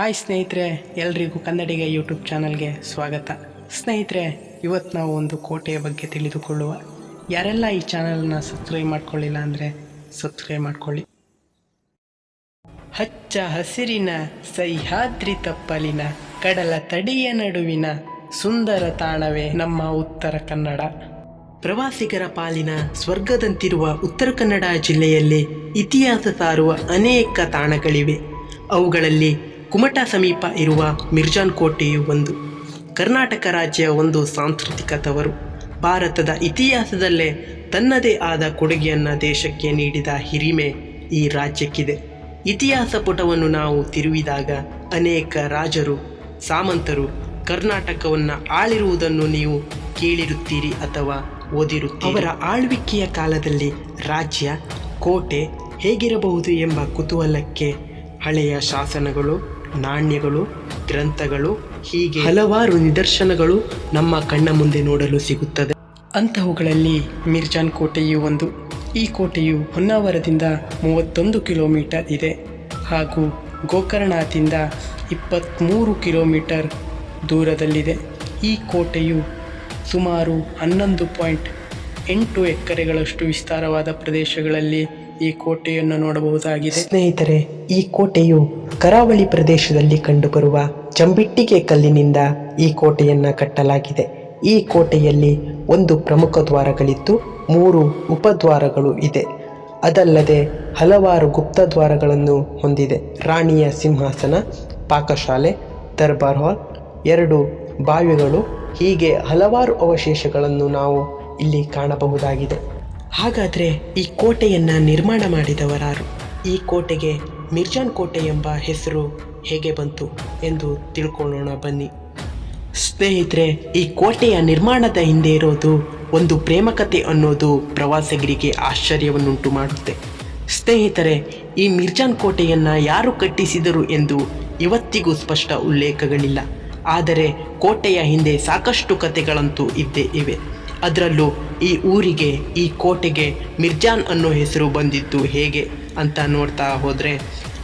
Hi ಸ್ನೇಹಿತರೆ, ಎಲ್ರಿಗೂ ಕನ್ನಡಿಗ YouTube ಚಾನಲ್ಗೆ ಸ್ವಾಗತ. ಸ್ನೇಹಿತರೆ, ಇವತ್ತು ನಾವು ಒಂದು ಕೋಟೆಯ ಬಗ್ಗೆ ತಿಳಿದುಕೊಳ್ಳುವ. ಯಾರೆಲ್ಲ ಈ ಚಾನಲನ್ನ ಸಬ್ಸ್ಕ್ರೈಬ್ ಮಾಡ್ಕೊಳ್ಳಿಲ್ಲ ಅಂದರೆ ಸಬ್ಸ್ಕ್ರೈಬ್ ಮಾಡ್ಕೊಳ್ಳಿ. ಹಚ್ಚ ಹಸಿರಿನ ಸಹ್ಯಾದ್ರಿ ತಪ್ಪಲಿನ ಕಡಲ ತಡಿಯ ನಡುವಿನ ಸುಂದರ ತಾಣವೇ ನಮ್ಮ ಉತ್ತರ ಕನ್ನಡ. ಪ್ರವಾಸಿಗರ ಪಾಲಿನ ಸ್ವರ್ಗದಂತಿರುವ ಉತ್ತರ ಕನ್ನಡ ಜಿಲ್ಲೆಯಲ್ಲಿ ಇತಿಹಾಸ ಸಾರುವ ಅನೇಕ ತಾಣಗಳಿವೆ. ಅವುಗಳಲ್ಲಿ ಕುಮಟಾ ಸಮೀಪ ಇರುವ ಮಿರ್ಜಾನ್ ಕೋಟೆಯು ಒಂದು. ಕರ್ನಾಟಕ ರಾಜ್ಯ ಒಂದು ಸಾಂಸ್ಕೃತಿಕ ತವರು. ಭಾರತದ ಇತಿಹಾಸದಲ್ಲೇ ತನ್ನದೇ ಆದ ಕೊಡುಗೆಯನ್ನು ದೇಶಕ್ಕೆ ನೀಡಿದ ಹಿರಿಮೆ ಈ ರಾಜ್ಯಕ್ಕಿದೆ. ಇತಿಹಾಸ ಪುಟವನ್ನು ನಾವು ತಿರುವಿದಾಗ ಅನೇಕ ರಾಜರು, ಸಾಮಂತರು ಕರ್ನಾಟಕವನ್ನು ಆಳಿರುವುದನ್ನು ನೀವು ಕೇಳಿರುತ್ತೀರಿ ಅಥವಾ ಓದಿರುತ್ತೀರಿ. ಅವರ ಆಳ್ವಿಕೆಯ ಕಾಲದಲ್ಲಿ ರಾಜ್ಯ, ಕೋಟೆ ಹೇಗಿರಬಹುದು ಎಂಬ ಕುತೂಹಲಕ್ಕೆ ಹಳೆಯ ಶಾಸನಗಳು ನಾಣ್ಯಗಳು ಗ್ರಂಥಗಳು ಹೀಗೆ ಹಲವಾರು ನಿದರ್ಶನಗಳು ನಮ್ಮ ಕಣ್ಣ ಮುಂದೆ ನೋಡಲು ಸಿಗುತ್ತದೆ. ಅಂತಹವುಗಳಲ್ಲಿ ಮಿರ್ಜಾನ್ ಕೋಟೆಯು ಒಂದು. ಈ ಕೋಟೆಯು ಹೊನ್ನಾವರದಿಂದ ಮೂವತ್ತೊಂದು ಕಿಲೋಮೀಟರ್ ಇದೆ ಹಾಗೂ ಗೋಕರ್ಣದಿಂದ ಇಪ್ಪತ್ತ್ಮೂರು ಕಿಲೋಮೀಟರ್ ದೂರದಲ್ಲಿದೆ. ಈ ಕೋಟೆಯು ಸುಮಾರು ಹನ್ನೊಂದು ಪಾಯಿಂಟ್ ಎಂಟು ಎಕರೆಗಳಷ್ಟು ವಿಸ್ತಾರವಾದ ಪ್ರದೇಶಗಳಲ್ಲಿ ಈ ಕೋಟೆಯನ್ನು ನೋಡಬಹುದಾಗಿದೆ. ಸ್ನೇಹಿತರೆ ಈ ಕೋಟೆಯು ಕರಾವಳಿ ಪ್ರದೇಶದಲ್ಲಿ ಕಂಡುಬರುವ ಚಂಬಿಟ್ಟಿಗೆ ಕಲ್ಲಿನಿಂದ ಈ ಕೋಟೆಯನ್ನು ಕಟ್ಟಲಾಗಿದೆ. ಈ ಕೋಟೆಯಲ್ಲಿ ಒಂದು ಪ್ರಮುಖ ದ್ವಾರಗಳಿದ್ದು, ಮೂರು ಉಪದ್ವಾರಗಳು ಇದೆ. ಅದಲ್ಲದೆ ಹಲವಾರು ಗುಪ್ತ ದ್ವಾರಗಳನ್ನು ಹೊಂದಿದೆ. ರಾಣಿಯ ಸಿಂಹಾಸನ, ಪಾಕಶಾಲೆ, ದರ್ಬಾರ್ ಹಾಲ್, ಎರಡು ಬಾವಿಗಳು, ಹೀಗೆ ಹಲವಾರು ಅವಶೇಷಗಳನ್ನು ನಾವು ಇಲ್ಲಿ ಕಾಣಬಹುದಾಗಿದೆ. ಹಾಗಾದರೆ ಈ ಕೋಟೆಯನ್ನು ನಿರ್ಮಾಣ ಮಾಡಿದವರಾರು? ಈ ಕೋಟೆಗೆ ಮಿರ್ಜಾನ್ ಕೋಟೆ ಎಂಬ ಹೆಸರು ಹೇಗೆ ಬಂತು ಎಂದು ತಿಳ್ಕೊಳ್ಳೋಣ ಬನ್ನಿ. ಸ್ನೇಹಿತರೆ, ಈ ಕೋಟೆಯ ನಿರ್ಮಾಣದ ಹಿಂದೆ ಇರೋದು ಒಂದು ಪ್ರೇಮಕತೆ ಅನ್ನೋದು ಪ್ರವಾಸಿಗರಿಗೆ ಆಶ್ಚರ್ಯವನ್ನುಂಟು ಮಾಡುತ್ತೆ. ಸ್ನೇಹಿತರೆ, ಈ ಮಿರ್ಜಾನ್ ಕೋಟೆಯನ್ನು ಯಾರು ಕಟ್ಟಿಸಿದರು ಎಂದು ಇವತ್ತಿಗೂ ಸ್ಪಷ್ಟ ಉಲ್ಲೇಖಗಳಿಲ್ಲ. ಆದರೆ, ಕೋಟೆಯ ಹಿಂದೆ ಸಾಕಷ್ಟು ಕಥೆಗಳಂತೂ ಇದ್ದೇ ಇವೆ. ಅದರಲ್ಲೂ ಈ ಊರಿಗೆ, ಈ ಕೋಟೆಗೆ ಮಿರ್ಜಾನ್ ಅನ್ನೋ ಹೆಸರು ಬಂದಿದ್ದು ಹೇಗೆ ಅಂತ ನೋಡ್ತಾ ಹೋದರೆ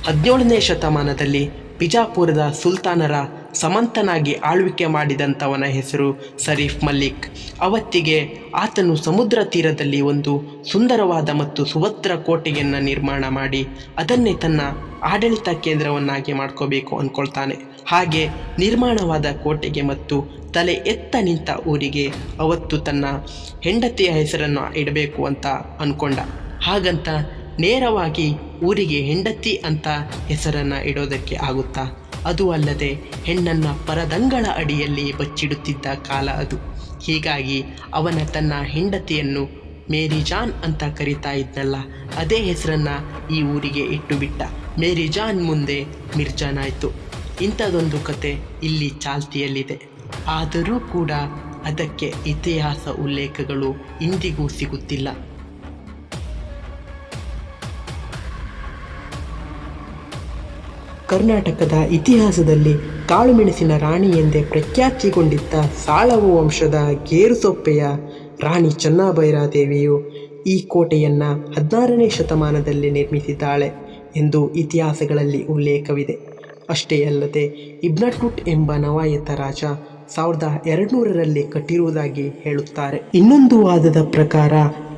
ಹದಿನೇಳನೇ ಶತಮಾನದಲ್ಲಿ ಬಿಜಾಪುರದ ಸುಲ್ತಾನರ ಸಮಂತನಾಗಿ ಆಳ್ವಿಕೆ ಮಾಡಿದಂಥವನ ಹೆಸರು ಸರೀಫ್ ಮಲ್ಲಿಕ್. ಅವತ್ತಿಗೆ ಆತನು ಸಮುದ್ರ ತೀರದಲ್ಲಿ ಒಂದು ಸುಂದರವಾದ ಮತ್ತು ಸುಭದ್ರ ಕೋಟೆಯನ್ನು ನಿರ್ಮಾಣ ಮಾಡಿ ಅದನ್ನೇ ತನ್ನ ಆಡಳಿತ ಕೇಂದ್ರವನ್ನಾಗಿ ಮಾಡ್ಕೋಬೇಕು ಅಂದ್ಕೊಳ್ತಾನೆ ಹಾಗೆ ನಿರ್ಮಾಣವಾದ ಕೋಟೆಗೆ ಮತ್ತು ತಲೆ ಎತ್ತ ನಿಂತ ಊರಿಗೆ ಅವತ್ತು ತನ್ನ ಹೆಂಡತಿಯ ಹೆಸರನ್ನು ಇಡಬೇಕು ಅಂತ ಅಂದ್ಕೊಂಡ ಹಾಗಂತ ನೇರವಾಗಿ ಊರಿಗೆ ಹೆಂಡತಿ ಅಂತ ಹೆಸರನ್ನು ಇಡೋದಕ್ಕೆ ಆಗುತ್ತಾ? ಅದು ಅಲ್ಲದೆ ಹೆಣ್ಣನ್ನು ಪರದಂಗಳ ಅಡಿಯಲ್ಲಿ ಬಚ್ಚಿಡುತ್ತಿದ್ದ ಕಾಲ ಅದು. ಹೀಗಾಗಿ ಅವನ ತನ್ನ ಹೆಂಡತಿಯನ್ನು ಮೇರಿ ಜಾನ್ ಅಂತ ಕರಿತಾ ಇದ್ನಲ್ಲ, ಅದೇ ಹೆಸರನ್ನು ಈ ಊರಿಗೆ ಇಟ್ಟು ಬಿಟ್ಟ ಮೇರಿ ಜಾನ್ ಮುಂದೆ ಮಿರ್ಜಾನ್ ಆಯಿತು. ಇಂಥದೊಂದು ಕತೆ ಇಲ್ಲಿ ಚಾಲ್ತಿಯಲ್ಲಿದೆ. ಆದರೂ ಕೂಡ ಅದಕ್ಕೆ ಇತಿಹಾಸ ಉಲ್ಲೇಖಗಳು ಇಂದಿಗೂ ಸಿಗುತ್ತಿಲ್ಲ. ಕರ್ನಾಟಕದ ಇತಿಹಾಸದಲ್ಲಿ ಕಾಳುಮೆಣಸಿನ ರಾಣಿ ಎಂದೇ ಪ್ರಖ್ಯಾತಿಗೊಂಡಿದ್ದ ಸಾಳವು ವಂಶದ ಗೇರುಸೊಪ್ಪೆಯ ರಾಣಿ ಚೆನ್ನಭೈರಾದೇವಿಯು ಈ ಕೋಟೆಯನ್ನು ಹದಿನಾರನೇ ಶತಮಾನದಲ್ಲಿ ನಿರ್ಮಿಸಿದ್ದಾಳೆ ಎಂದು ಇತಿಹಾಸಗಳಲ್ಲಿ ಉಲ್ಲೇಖವಿದೆ. ಅಷ್ಟೇ ಅಲ್ಲದೆ ಇಬ್ನಟುಟ್ ಎಂಬ ನವಾಯತ ರಾಜ ಸಾವಿರದ ಎರಡುನೂರರಲ್ಲಿ ಕಟ್ಟಿರುವುದಾಗಿ ಹೇಳುತ್ತಾರೆ. ಇನ್ನೊಂದು ವಾದದ ಪ್ರಕಾರ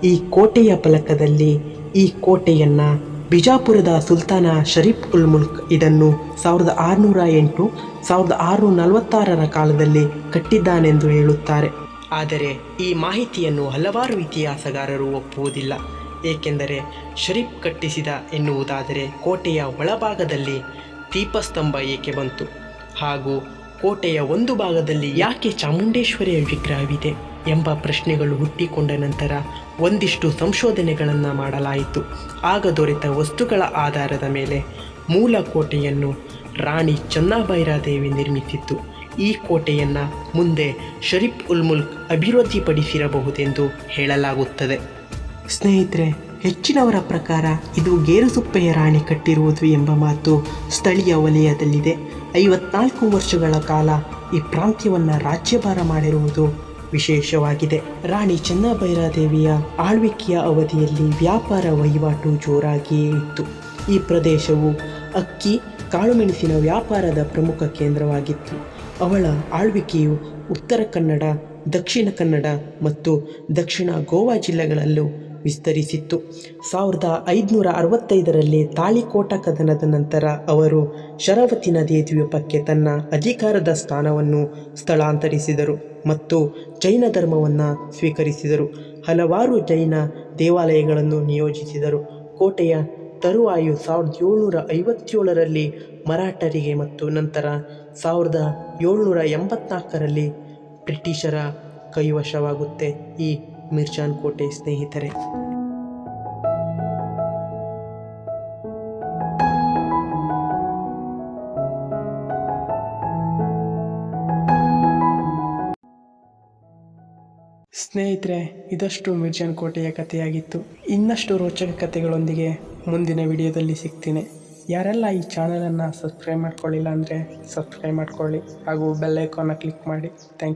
ಈ ಕೋಟೆಯ ಫಲಕದಲ್ಲಿ ಈ ಕೋಟೆಯನ್ನು ಬಿಜಾಪುರದ ಸುಲ್ತಾನ ಶರೀಫ್ ಉಲ್ ಮುಲ್ಕ್ ಇದನ್ನು ಸಾವಿರದ ಆರುನೂರ ಎಂಟು, ಸಾವಿರದ ಆರುನೂರ ನಲವತ್ತಾರರ ಕಾಲದಲ್ಲಿ ಕಟ್ಟಿದ್ದಾನೆಂದು ಹೇಳುತ್ತಾರೆ. ಆದರೆ ಈ ಮಾಹಿತಿಯನ್ನು ಹಲವಾರು ಇತಿಹಾಸಗಾರರು ಒಪ್ಪುವುದಿಲ್ಲ. ಏಕೆಂದರೆ ಶರೀಫ್ ಕಟ್ಟಿಸಿದ ಎನ್ನುವುದಾದರೆ ಕೋಟೆಯ ಒಳಭಾಗದಲ್ಲಿ ದೀಪಸ್ತಂಭ ಏಕೆ ಬಂತು? ಹಾಗೂ ಕೋಟೆಯ ಒಂದು ಭಾಗದಲ್ಲಿ ಯಾಕೆ ಚಾಮುಂಡೇಶ್ವರಿಯ ವಿಗ್ರಹವಿದೆ? ಎಂಬ ಪ್ರಶ್ನೆಗಳು ಹುಟ್ಟಿಕೊಂಡ ನಂತರ ಒಂದಿಷ್ಟು ಸಂಶೋಧನೆಗಳನ್ನು ಮಾಡಲಾಯಿತು. ಆಗ ದೊರೆತ ವಸ್ತುಗಳ ಆಧಾರದ ಮೇಲೆ ಮೂಲ ಕೋಟೆಯನ್ನು ರಾಣಿ ಚೆನ್ನಭೈರಾದೇವಿ ನಿರ್ಮಿಸಿತ್ತು. ಈ ಕೋಟೆಯನ್ನು ಮುಂದೆ ಶರೀಫ್ ಉಲ್ ಮುಲ್ಕ್ ಅಭಿವೃದ್ಧಿಪಡಿಸಿರಬಹುದೆಂದು ಹೇಳಲಾಗುತ್ತದೆ. ಸ್ನೇಹಿತರೆ, ಹೆಚ್ಚಿನವರ ಪ್ರಕಾರ ಇದು ಗೇರುಸುಪ್ಪೆಯ ರಾಣಿ ಕಟ್ಟಿರುವುದು ಎಂಬ ಮಾತು ಸ್ಥಳೀಯ ವಲಯದಲ್ಲಿದೆ. ಐವತ್ನಾಲ್ಕು ವರ್ಷಗಳ ಕಾಲ ಈ ಪ್ರಾಂತ್ಯವನ್ನು ರಾಜ್ಯಭಾರ ಮಾಡಿರುವುದು ವಿಶೇಷವಾಗಿದೆ. ರಾಣಿ ಚೆನ್ನಭೈರಾದೇವಿಯ ಆಳ್ವಿಕೆಯ ಅವಧಿಯಲ್ಲಿ ವ್ಯಾಪಾರ ವಹಿವಾಟು ಜೋರಾಗಿಯೇ ಇತ್ತು. ಈ ಪ್ರದೇಶವು ಅಕ್ಕಿ, ಕಾಳುಮೆಣಸಿನ ವ್ಯಾಪಾರದ ಪ್ರಮುಖ ಕೇಂದ್ರವಾಗಿತ್ತು. ಅವಳ ಆಳ್ವಿಕೆಯು ಉತ್ತರ ಕನ್ನಡ, ದಕ್ಷಿಣ ಕನ್ನಡ ಮತ್ತು ದಕ್ಷಿಣ ಗೋವಾ ಜಿಲ್ಲೆಗಳಲ್ಲೂ ವಿಸ್ತರಿಸಿತ್ತು. ಸಾವಿರದ ಐದುನೂರ ಅರವತ್ತೈದರಲ್ಲಿ ತಾಳಿಕೋಟ ಕದನದ ನಂತರ ಅವರು ಶರಾವತಿ ನದಿಯ ದ್ವೀಪಕ್ಕೆ ತನ್ನ ಅಧಿಕಾರದ ಸ್ಥಾನವನ್ನು ಸ್ಥಳಾಂತರಿಸಿದರು ಮತ್ತು ಜೈನ ಧರ್ಮವನ್ನು ಸ್ವೀಕರಿಸಿದರು. ಹಲವಾರು ಜೈನ ದೇವಾಲಯಗಳನ್ನು ನಿಯೋಜಿಸಿದರು. ಕೋಟೆಯ ತರುವಾಯು ಸಾವಿರದ ಏಳ್ನೂರ ಐವತ್ತೇಳರಲ್ಲಿ ಮರಾಠರಿಗೆ ಮತ್ತು ನಂತರ ಸಾವಿರದ ಏಳ್ನೂರ ಎಂಬತ್ನಾಲ್ಕರಲ್ಲಿ ಬ್ರಿಟಿಷರ ಕೈವಶವಾಗುತ್ತೆ. ಈ ಮಿರ್ಜಾನ್ ಕೋಟೆ ಸ್ನೇಹಿತರೆ. ಸ್ನೇಹಿತರೆ, ಇದಷ್ಟು ಮಿರ್ಜಾನ್ ಕೋಟೆಯ ಕಥೆಯಾಗಿತ್ತು. ಇನ್ನಷ್ಟು ರೋಚಕ ಕಥೆಗಳೊಂದಿಗೆ ಮುಂದಿನ ವಿಡಿಯೋದಲ್ಲಿ ಸಿಗ್ತೀನಿ. ಯಾರೆಲ್ಲ ಈ ಚಾನಲನ್ನು ಸಬ್ಸ್ಕ್ರೈಬ್ ಮಾಡ್ಕೊಳ್ಳಿಲ್ಲ ಅಂದರೆ ಸಬ್ಸ್ಕ್ರೈಬ್ ಮಾಡ್ಕೊಳ್ಳಿ ಹಾಗೂ ಬೆಲ್ ಐಕಾನ್ನ ಕ್ಲಿಕ್ ಮಾಡಿ. ಥ್ಯಾಂಕ್